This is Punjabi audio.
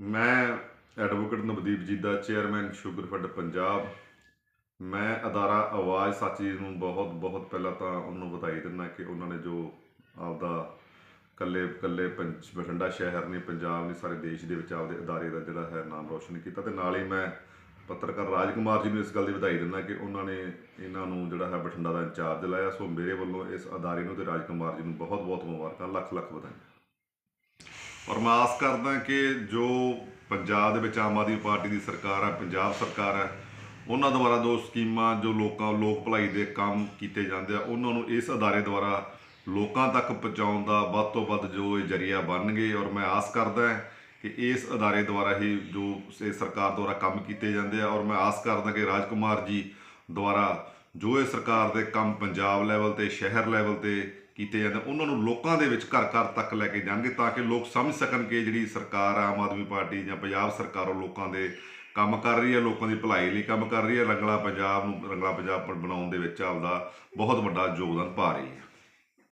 ਮੈਂ ਐਡਵੋਕੇਟ ਨਵਦੀਪ ਜੀਦਾ ਚੇਅਰਮੈਨ ਸ਼ੂਗਰ ਫੈਡ ਪੰਜਾਬ। ਮੈਂ ਅਦਾਰਾ ਆਵਾਜ਼ ਸੱਚ ਨੂੰ ਬਹੁਤ ਬਹੁਤ ਪਹਿਲਾਂ ਤਾਂ ਉਹਨੂੰ ਵਧਾਈ ਦਿੰਦਾ ਕਿ ਉਹਨਾਂ ਨੇ ਜੋ ਆਪਦਾ ਕੱਲੇ ਕੱਲੇ ਪੰਚ ਬਠਿੰਡਾ ਸ਼ਹਿਰ ਨੇ ਪੰਜਾਬ ਨੇ ਸਾਰੇ ਦੇਸ਼ ਦੇ ਵਿੱਚ ਆਪਦੇ ਅਦਾਰੇ ਦਾ ਜਿਹੜਾ ਹੈ ਨਾਮ ਰੋਸ਼ਨ ਕੀਤਾ ਤੇ ਨਾਲ ਹੀ ਮੈਂ ਪੱਤਰਕਾਰ ਰਾਜਕੁਮਾਰ ਜੀ ਨੂੰ ਇਸ ਗੱਲ ਦੀ ਵਧਾਈ ਦਿੰਦਾ ਕਿ ਉਹਨਾਂ ਨੇ ਇਹਨਾਂ ਨੂੰ ਜਿਹੜਾ ਹੈ ਬਠਿੰਡਾ ਦਾ ਇੰਚਾਰਜ ਲਾਇਆ। ਸੋ ਮੇਰੇ ਵੱਲੋਂ ਇਸ ਅਦਾਰੇ ਨੂੰ ਤੇ ਰਾਜਕੁਮਾਰ ਜੀ ਨੂੰ ਬਹੁਤ ਬਹੁਤ ਮੁਬਾਰਕਾਂ, ਲੱਖ ਲੱਖ ਵਧਾਈਆਂ। ਔਰ ਮੈਂ ਆਸ ਕਰਦਾ ਕਿ ਜੋ ਪੰਜਾਬ ਦੇ ਵਿੱਚ ਆਮ ਆਦਮੀ ਪਾਰਟੀ ਦੀ ਸਰਕਾਰ ਹੈ, ਪੰਜਾਬ ਸਰਕਾਰ ਹੈ, ਉਹਨਾਂ ਦੁਆਰਾ ਜੋ ਸਕੀਮਾਂ, ਜੋ ਲੋਕਾਂ, ਲੋਕ ਭਲਾਈ ਦੇ ਕੰਮ ਕੀਤੇ ਜਾਂਦੇ ਆ, ਉਹਨਾਂ ਨੂੰ ਇਸ ਅਦਾਰੇ ਦੁਆਰਾ ਲੋਕਾਂ ਤੱਕ ਪਹੁੰਚਾਉਣ ਦਾ ਵੱਧ ਤੋਂ ਵੱਧ ਜੋ ਇਹ ਜਰੀਆ ਬਣਨਗੇ। ਔਰ ਮੈਂ ਆਸ ਕਰਦਾ ਕਿ ਇਸ ਅਦਾਰੇ ਦੁਆਰਾ ਹੀ ਜੋ ਸਰਕਾਰ ਦੁਆਰਾ ਕੰਮ ਕੀਤੇ ਜਾਂਦੇ ਆ। ਔਰ ਮੈਂ ਆਸ ਕਰਦਾ ਕਿ ਰਾਜਕੁਮਾਰ ਜੀ ਦੁਆਰਾ ਜੋ ਇਹ ਸਰਕਾਰ ਦੇ ਕੰਮ ਪੰਜਾਬ ਲੈਵਲ ਤੇ, ਸ਼ਹਿਰ ਲੈਵਲ ਤੇ ਕੀਤੇ ਜਾਂਦੇ, ਉਹਨਾਂ ਨੂੰ ਲੋਕਾਂ ਦੇ ਵਿੱਚ ਘਰ ਘਰ ਤੱਕ ਲੈ ਕੇ ਜਾਣਗੇ ਤਾਂ ਕਿ ਲੋਕ ਸਮਝ ਸਕਣ ਕਿ ਜਿਹੜੀ ਸਰਕਾਰ ਆਮ ਆਦਮੀ ਪਾਰਟੀ ਜਾਂ ਪੰਜਾਬ ਸਰਕਾਰ ਉਹ ਲੋਕਾਂ ਦੇ ਕੰਮ ਕਰ ਰਹੀ ਹੈ, ਲੋਕਾਂ ਦੀ ਭਲਾਈ ਲਈ ਕੰਮ ਕਰ ਰਹੀ ਹੈ, ਰੰਗਲਾ ਪੰਜਾਬ ਨੂੰ, ਰੰਗਲਾ ਪੰਜਾਬ ਬਣਾਉਣ ਦੇ ਵਿੱਚ ਆਪਦਾ ਬਹੁਤ ਵੱਡਾ ਯੋਗਦਾਨ ਪਾ ਰਹੀ ਹੈ।